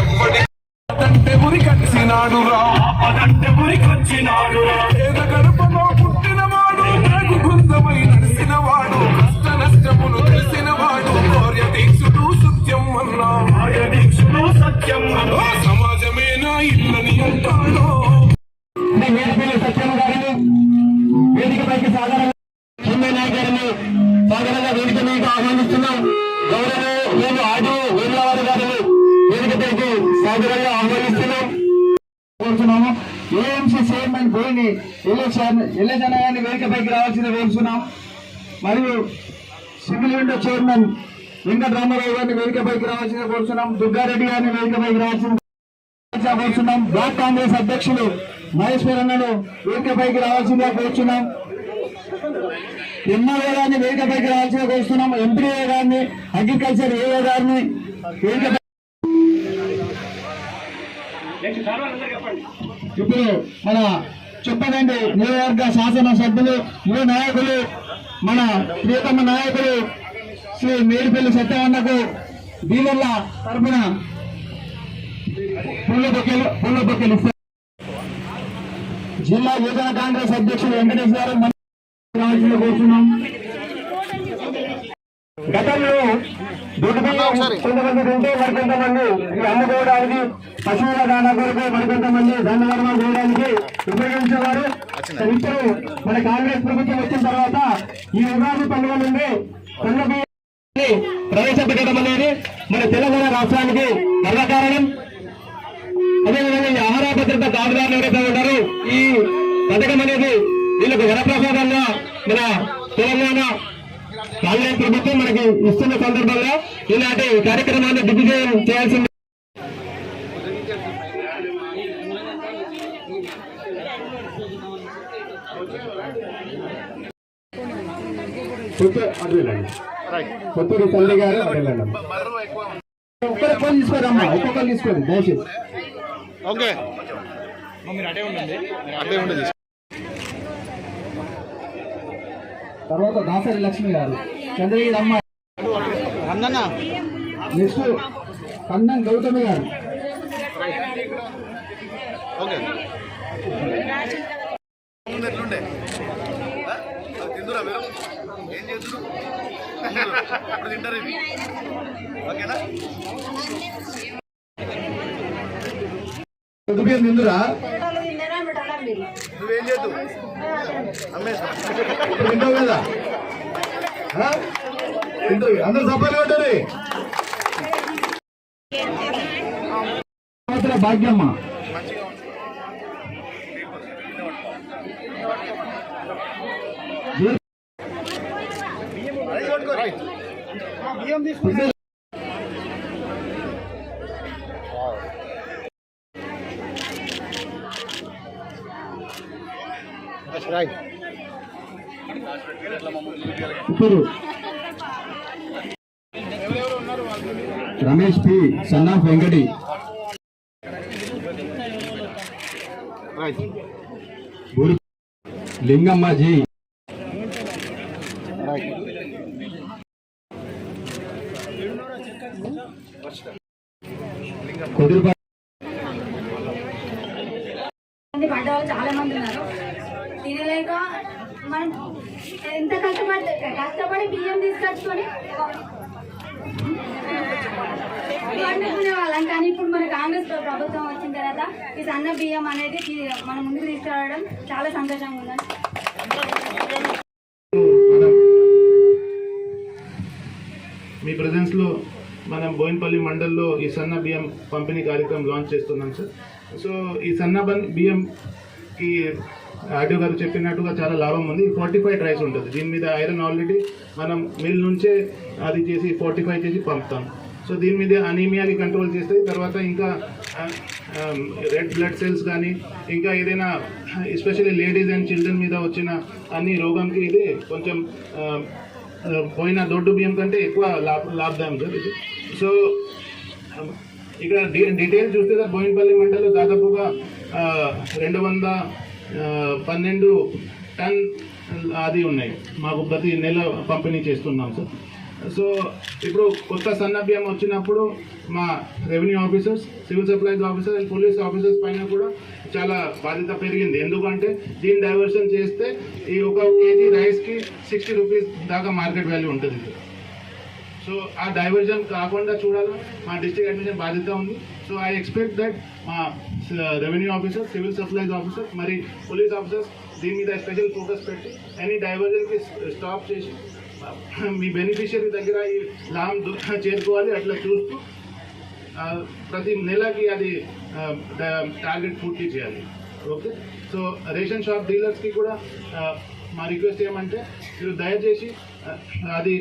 ఎప్పటి అదంటే ఉరికొచ్చినాడురా అదంటే ఉరికొచ్చినాడురా. పేద గడపలో పుట్టినవాడు నాకు బృందమై నడిసినవాడు కష్ట నష్టములు తెలిసినవాడు కార్య దీక్షుడు సత్యం అన్నా. దీక్షుడు సత్యం అన్నా. సమాజమే నా ఇల్లని అంటాడు? కోరుతున్నాము ఏఎంసీ చైర్మన్ బోయిని ఎల్లేజన గారిని వేదికపైకి రావాల్సిన కోరుతున్నాం మరియు civil window chairman Venkata Ramarao గారిని వేదికపైకి రావాల్సిన కోరుతున్నాం దుర్గారెడ్డి గారిని వేదికపైకి రావాల్సిన కోరుతున్నాం బ్లాక్ కాంగ్రెస్ అధ్యక్షులు మహేశ్వరన్నను వేదికపైకి రావాల్సిందిగా కోరుతున్నాం ఎమ్మెల్యే గారిని వేదికపైకి రావాల్సిందిగా కోరుతున్నాం ఎంపీఏ గారిని అగ్రికల్చర్ ఏఏ గారిని వేదిక ఇప్పుడు మన చెప్పదండి నియోజకవర్గ శాసన సభ్యులు యువ నాయకులు మన ప్రియతమ నాయకులు శ్రీ మేడిపల్లి సత్యవన్నకు డీలర్ల తరఫున పూల బొకేలు పూల జిల్లా యువజన కాంగ్రెస్ అధ్యక్షుడు వెంకటేశ్వర గారు కోరుతున్నాం గతంలో దొడ్డుబియ్యం కొంతమంది తింటే మరికొంతమంది అమ్ముకోవడానికి పశువుల దానా కొరకు మరికొంతమంది ధనవర్మ చేయడానికి ఉపయోగించేవారు. ఇప్పుడు మన కాంగ్రెస్ ప్రభుత్వం వచ్చిన తర్వాత ఈ ఉగాది పండుగ నుండి కొండ ప్రవేశపెట్టడం అనేది మన తెలంగాణ రాష్ట్రానికి గర్వకారణం అదేవిధంగా ఈ ఆహార భద్రత కార్డుదారులు ఎవరైతే ఉంటారో ఈ పథకం అనేది వీళ్ళకు వరప్రసాదంగా మన తెలంగాణ కాంగ్రెస్ ప్రభుత్వం మనకి ఇస్తున్న సందర్భంగా ఇలాంటి కార్యక్రమాన్ని దిగ్విజయం చేయాల్సింది. కొత్తూరి తల్లి గారు ఒక్కరి ఫోన్ తీసుకోరమ్మా ఒక్కొక్కరు తీసుకోండి దయచేసి. ఓకే. మీరు అటే ఉండండి. అటే తర్వాత దాసరి లక్ష్మి గారు. చంద్రగిరి అమ్మ అందన్న నెక్స్ట్ కన్నం గౌతమి గారు. ఓకే. తిందురా మీరు ఏం చేస్తున్నారు ఇప్పుడు తింటారు ఇది ఓకేనా కొద్దిపేరు నిందురా? నువ్వేం చేద్దు వింటావు కదా? వింటావు. అందరు సఫాలు కొట్టండి. భాగ్యమ్మ. బియ్యం తీసుకుంటే ఇప్పుడు Ramesh P. Sanna of Venkati right బూరి Lingamma జీ రైట్ కుదురుపా మంది పడ్డ వాళ్ళు చాలా మంది ఉన్నారు తినలేక మనం ఎంత కష్టపడి కష్టపడి బియ్యం తీసుకొచ్చుకొని వండుకునే వాళ్ళం. కానీ ఇప్పుడు మన కాంగ్రెస్ ప్రభుత్వం వచ్చిన తర్వాత ఈ సన్న బియ్యం అనేది మనం మన ముందుకు తీసుకురావడం చాలా సంతోషంగా ఉందండి మీ ప్రజెన్స్లో మనం బోయినపల్లి మండల్లో ఈ సన్న బియ్యం పంపిణీ కార్యక్రమం లాంచ్ చేస్తున్నాం సార్ సో ఈ సన్న బియ్యంకి ఆడియో గారు చెప్పినట్టుగా చాలా లాభం ఉంది. ఫార్టిఫైడ్ రైస్ ఉంటుంది. దీని మీద ఐరన్ ఆల్రెడీ మనం మిల్ నుంచే అది చేసి ఫార్టిఫై చేసి పంపుతాం. సో దీని మీద అనీమియాని కంట్రోల్ చేస్తే తర్వాత ఇంకా రెడ్ బ్లడ్ సెల్స్ కానీ ఇంకా ఏదైనా ఎస్పెషల్లీ లేడీస్ అండ్ చిల్డ్రన్ మీద వచ్చిన అన్ని రోగంకి ఇది కొంచెం పోయిన దొడ్డు బియ్యం కంటే ఎక్కువ లాభ లాభదాయం సార్ ఇది. సో ఇక్కడ డీ చూస్తే సార్ బోయినపల్లి మండలం దాదాపుగా రెండు వంద పన్నెండు టన్ అది ఉన్నాయి. మాకు ప్రతి నెల పంపిణీ చేస్తున్నాం సార్. సో ఇప్పుడు కొత్త సన్న బియ్యం వచ్చినప్పుడు మా revenue officers civil supplies officers and police officers పైన కూడా చాలా బాధ్యత పెరిగింది. ఎందుకంటే దీన్ని డైవర్షన్ చేస్తే ఈ ఒక కేజీ రైస్కి సిక్స్టీ రూపీస్ దాకా మార్కెట్ వాల్యూ ఉంటుంది. సో ఆ డైవర్జన్ కాకుండా చూడాలి? మా డిస్ట్రిక్ట్ అడ్మిషన్ బాధ్యత ఉంది. సో ఐ ఎక్స్పెక్ట్ దట్ మా revenue officer civil supplies officer మరి పోలీస్ ఆఫీసర్స్ దీని మీద స్పెషల్ ఫోకస్ పెట్టి ఎనీ డైవర్జన్కి స్టాప్ చేసి మీ బెనిఫిషియరీ దగ్గర ఈ లాభం దు- చేరుకోవాలి అట్లా చూస్తూ ఆ, ప్రతి నెలకి అది టార్గెట్ పూర్తి చేయాలి. ఓకే సో రేషన్ షాప్ డీలర్స్కి కూడా ఆ, మా రిక్వెస్ట్ ఏమంటే మీరు దయచేసి ఆ, అది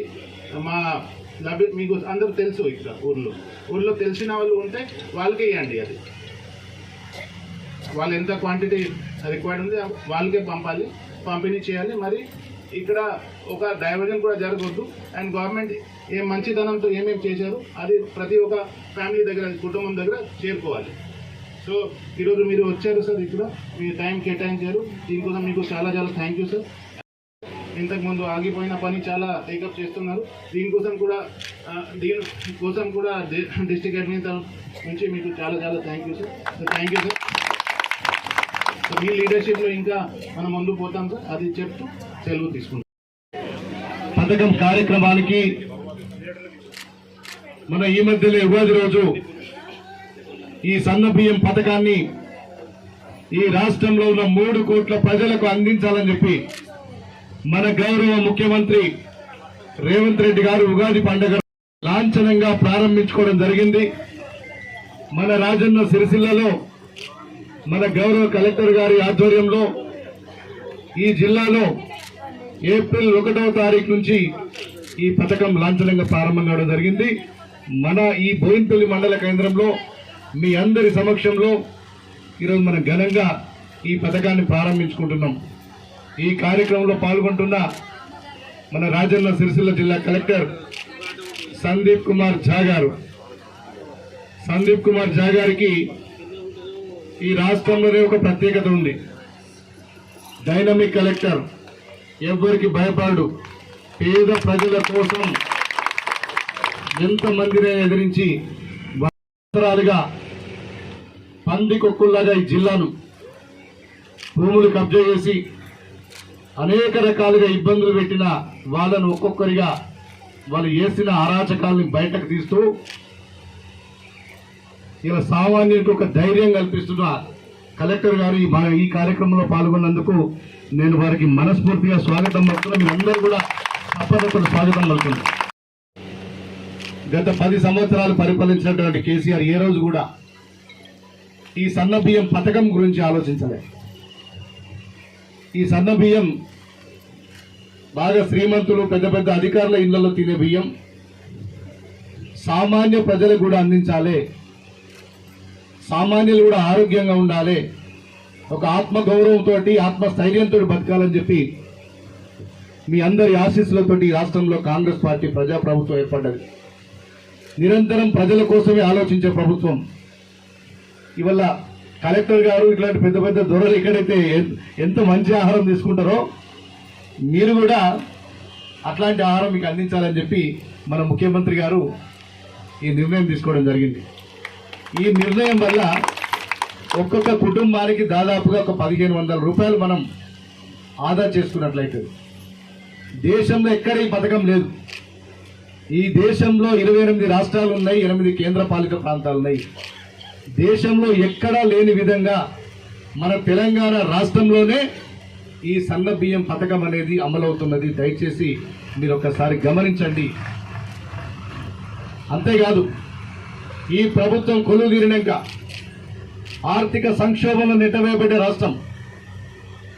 మా లభ్య మీకు అందరూ తెలుసు ఇక్కడ ఊర్లో. ఊర్లో తెలిసిన వాళ్ళు ఉంటే వాళ్ళకే ఇవ్వండి అది. వాళ్ళు ఎంత క్వాంటిటీ రిక్వైర్డ్ ఉంది వాళ్ళకే పంపాలి పంపిణీ చేయాలి. మరి ఇక్కడ ఒక డైవర్జన్ కూడా జరగవద్దు అండ్ గవర్నమెంట్ ఏ మంచితనంతో ఏమేమి చేశారు అది ప్రతి ఒక్క ఫ్యామిలీ దగ్గర కుటుంబం దగ్గర చేరుకోవాలి. సో ఈరోజు మీరు వచ్చారు సార్ ఇక్కడ మీ టైం కేటాయించారు. దీనికోసం మీకు చాలా చాలా థ్యాంక్ యూ సార్ ఇంతకుముందు ఆగిపోయిన పని చాలా టేకప్ చేస్తున్నారు. దీనికోసం కూడా దీని కోసం కూడా డిస్ట్రిక్ట్ అడ్మినిస్టర్ నుంచి మీకు చాలా చాలా thank you sir thank you sir so మీ లీడర్షిప్లో ఇంకా మనం ముందు పోతాం సార్ అది చెప్తూ సెలవు తీసుకుంటాం. పథకం కార్యక్రమానికి మన ఈ మధ్యలో ఉగాది రోజు ఈ సన్న బియ్యం పథకాన్ని ఈ రాష్ట్రంలో ఉన్న మూడు కోట్ల ప్రజలకు అందించాలని చెప్పి మన గౌరవ ముఖ్యమంత్రి రేవంత్ రెడ్డి గారు ఉగాది పండుగ లాంఛనంగా ప్రారంభించుకోవడం జరిగింది. మన రాజన్న సిరిసిల్లలో మన గౌరవ కలెక్టర్ గారి ఆధ్వర్యంలో ఈ జిల్లాలో ఏప్రిల్ ఒకటవ తారీఖు నుంచి ఈ పథకం లాంఛనంగా ప్రారంభం కావడం జరిగింది. మన ఈ బోయిన్పల్లి మండల కేంద్రంలో మీ అందరి సమక్షంలో ఈరోజు మనం ఘనంగా ఈ పథకాన్ని ప్రారంభించుకుంటున్నాం. ఈ కార్యక్రమంలో పాల్గొంటున్న మన రాజన్న సిరిసిల్ల జిల్లా కలెక్టర్ సందీప్ కుమార్ ఝా గారు. సందీప్ కుమార్ ఝా గారికి ఈ రాష్ట్రంలోనే ఒక ప్రత్యేకత ఉంది. డైనమిక్ కలెక్టర్ ఎవ్వరికి భయపడు పేద ప్రజల కోసం ఎంతమందినే ఎదిరించి సంవత్సరాలుగా పందికొక్కుల్లాగా ఈ జిల్లాను భూములు కబ్జా చేసి అనేక రకాలుగా ఇబ్బందులు పెట్టిన వాళ్ళను ఒక్కొక్కరిగా వాళ్ళు వేసిన అరాచకాలని బయటకు తీస్తూ ఇలా సామాన్యుడికి ఒక ధైర్యం కల్పిస్తున్న కలెక్టర్ గారు ఈ ఈ కార్యక్రమంలో పాల్గొన్నందుకు నేను వారికి మనస్ఫూర్తిగా స్వాగతం పలుకుతున్నా. మీరందరూ కూడా తప్పనిసరి స్వాగతం పలుకున్నాను గత పది సంవత్సరాలు పరిపాలించినటువంటి కేసీఆర్ ఏ రోజు కూడా ఈ సన్న బియ్యం పథకం గురించి ఆలోచించలేదు. ఈ సన్న బియ్యం బాగా శ్రీమంతులు పెద్ద పెద్ద అధికారుల ఇళ్ళలో తినే బియ్యం సామాన్య ప్రజలకు కూడా అందించాలి. సామాన్యులు కూడా ఆరోగ్యంగా ఉండాలి. ఒక ఆత్మగౌరవంతో ఆత్మస్థైర్యంతో బతకాలని చెప్పి మీ అందరి ఆశీస్సులతోటి ఈ రాష్ట్రంలో కాంగ్రెస్ పార్టీ ప్రజాప్రభుత్వం ఏర్పడ్డది. నిరంతరం ప్రజల కోసమే ఆలోచించే ప్రభుత్వం. ఇవల్ల కలెక్టర్ గారు ఇట్లాంటి పెద్ద పెద్ద దొరలు ఎక్కడైతే ఎంత మంచి ఆహారం తీసుకుంటారో మీరు కూడా అట్లాంటి ఆహారం మీకు అందించాలని చెప్పి మన ముఖ్యమంత్రి గారు ఈ నిర్ణయం తీసుకోవడం జరిగింది. ఈ నిర్ణయం వల్ల ఒక్కొక్క కుటుంబానికి దాదాపుగా ఒక పదిహేను వందల రూపాయలు మనం ఆదా చేసుకున్నట్లయితే దేశంలో ఎక్కడ ఈ పథకం లేదు. ఈ దేశంలో ఇరవై ఎనిమిది రాష్ట్రాలు ఉన్నాయి ఎనిమిది కేంద్ర పాలిత ప్రాంతాలు ఉన్నాయి. దేశంలో ఎక్కడా లేని విధంగా మన తెలంగాణ రాష్ట్రంలోనే ఈ సన్న బియ్యం పథకం అనేది అమలవుతున్నది. దయచేసి మీరు ఒకసారి గమనించండి. అంతేకాదు ఈ ప్రభుత్వం కొలువు ఆర్థిక సంక్షోభంలో నెట్టవేయబడ్డ రాష్ట్రం.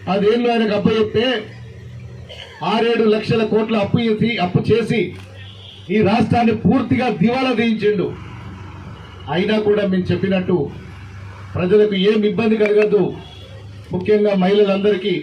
పదేళ్ళు ఆయనకు అప్పచెప్తే ఆరేడు లక్షల కోట్ల అప్పు చేసి అప్పు చేసి ఈ రాష్ట్రాన్ని పూర్తిగా దివాలా తీయించిండు. అయినా కూడా మేము చెప్పినట్టు ప్రజలకు ఏం ఇబ్బంది కలగద్దు. ముఖ్యంగా మహిళలందరికీ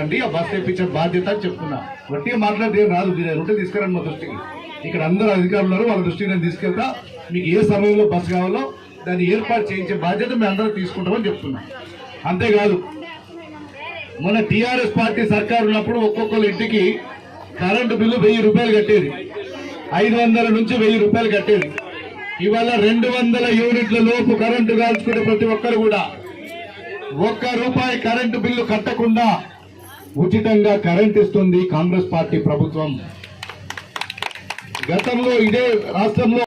అండి ఆ బస్ తెప్పించే బాధ్యత అని చెప్తున్నా. వట్టి మాట్లాడితే రాదు మీరు ఉంటే తీసుకురండి మా దృష్టికి. ఇక్కడ అందరూ అధికారులు ఉన్నారు వాళ్ళ దృష్టికి నేను తీసుకెళ్తా. మీకు ఏ సమయంలో బస్సు కావాలో దాన్ని ఏర్పాటు చేయించే బాధ్యత మేము అందరూ తీసుకుంటామని చెప్తున్నా. అంతేకాదు మన టీఆర్ఎస్ పార్టీ సర్కారు ఉన్నప్పుడు ఒక్కొక్కరు ఇంటికి కరెంటు బిల్లు వెయ్యి రూపాయలు కట్టేది. ఐదు వందల నుంచి వెయ్యి రూపాయలు కట్టేది. ఇవాళ రెండు వందల యూనిట్ల లోపు కరెంటు కాల్చుకునే ప్రతి ఒక్కరు కూడా ఒక్క రూపాయి కరెంటు బిల్లు కట్టకుండా ఉచితంగా కరెంట్ ఇస్తుంది కాంగ్రెస్ పార్టీ ప్రభుత్వం. గతంలో ఇదే రాష్ట్రంలో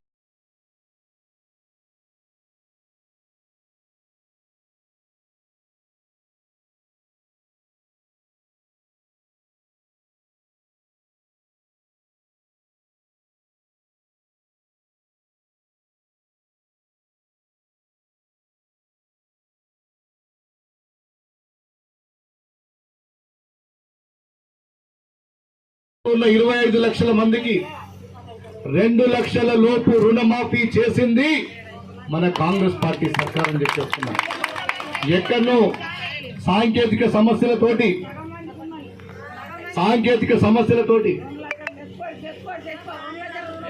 ఉన్న ఇరవై ఐదు లక్షల మందికి రెండు లక్షల లోపు రుణమాఫీ చేసింది మన కాంగ్రెస్ పార్టీ సర్కారం అని ఎక్కడో సాంకేతిక సమస్యలతోటి సాంకేతిక సమస్యలతోటి.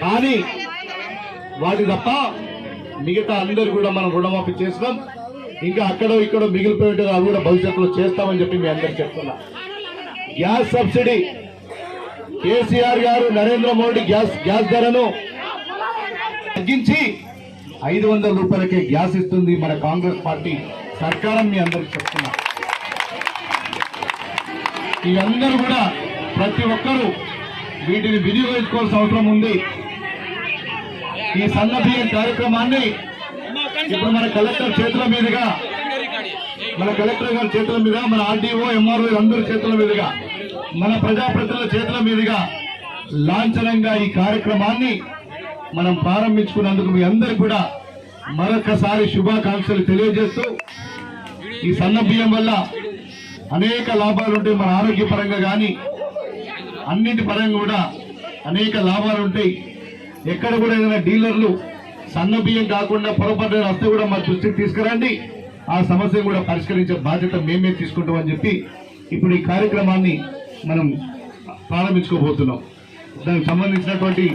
కానీ వాటి తప్ప మిగతా అందరు కూడా మనం రుణమాఫీ చేసినాం. ఇంకా అక్కడో ఇక్కడో మిగిలిపోయేటో అవి కూడా భవిష్యత్తులో చేస్తామని చెప్పి మీ అందరికి చెప్తున్నా. గ్యాస్ సబ్సిడీ కేసీఆర్ గారు నరేంద్ర మోడీ గ్యాస్ గ్యాస్ ధరను తగ్గించి ఐదు వందల రూపాయలకే గ్యాస్ ఇస్తుంది మన కాంగ్రెస్ పార్టీ సర్కారం మీ అందరికి చెప్తున్నా. ఇవందరూ కూడా ప్రతి ఒక్కరూ వీటిని వినియోగించుకోవాల్సిన అవసరం ఉంది. ఈ సన్న బియ్యం కార్యక్రమాన్ని ఇప్పుడు మన కలెక్టర్ చేతుల మీదుగా మన కలెక్టర్ గారి చేతుల మీద మన ఆర్డీఓ ఎంఆర్ఓ అందరి చేతుల మీదుగా మన ప్రజాప్రతినిధుల చేతుల మీదుగా లాంఛనంగా ఈ కార్యక్రమాన్ని మనం ప్రారంభించుకున్నందుకు మీ అందరికి కూడా మరొకసారి శుభాకాంక్షలు తెలియజేస్తూ ఈ సన్న బియ్యం వల్ల అనేక లాభాలు ఉంటాయి మన ఆరోగ్యపరంగా కానీ అన్నింటి పరంగా కూడా అనేక లాభాలు ఉంటాయి. ఎక్కడ కూడా ఏదైనా డీలర్లు సన్న బియ్యం కాకుండా పొరపాటు వస్తే కూడా మా దృష్టికి తీసుకురండి. ఆ సమస్యను కూడా పరిష్కరించే బాధ్యత మేమే తీసుకుంటామని చెప్పి ఇప్పుడు ఈ కార్యక్రమాన్ని మనం ప్రారంభించుకోబోతున్నాం. దానికి సంబంధించినటువంటి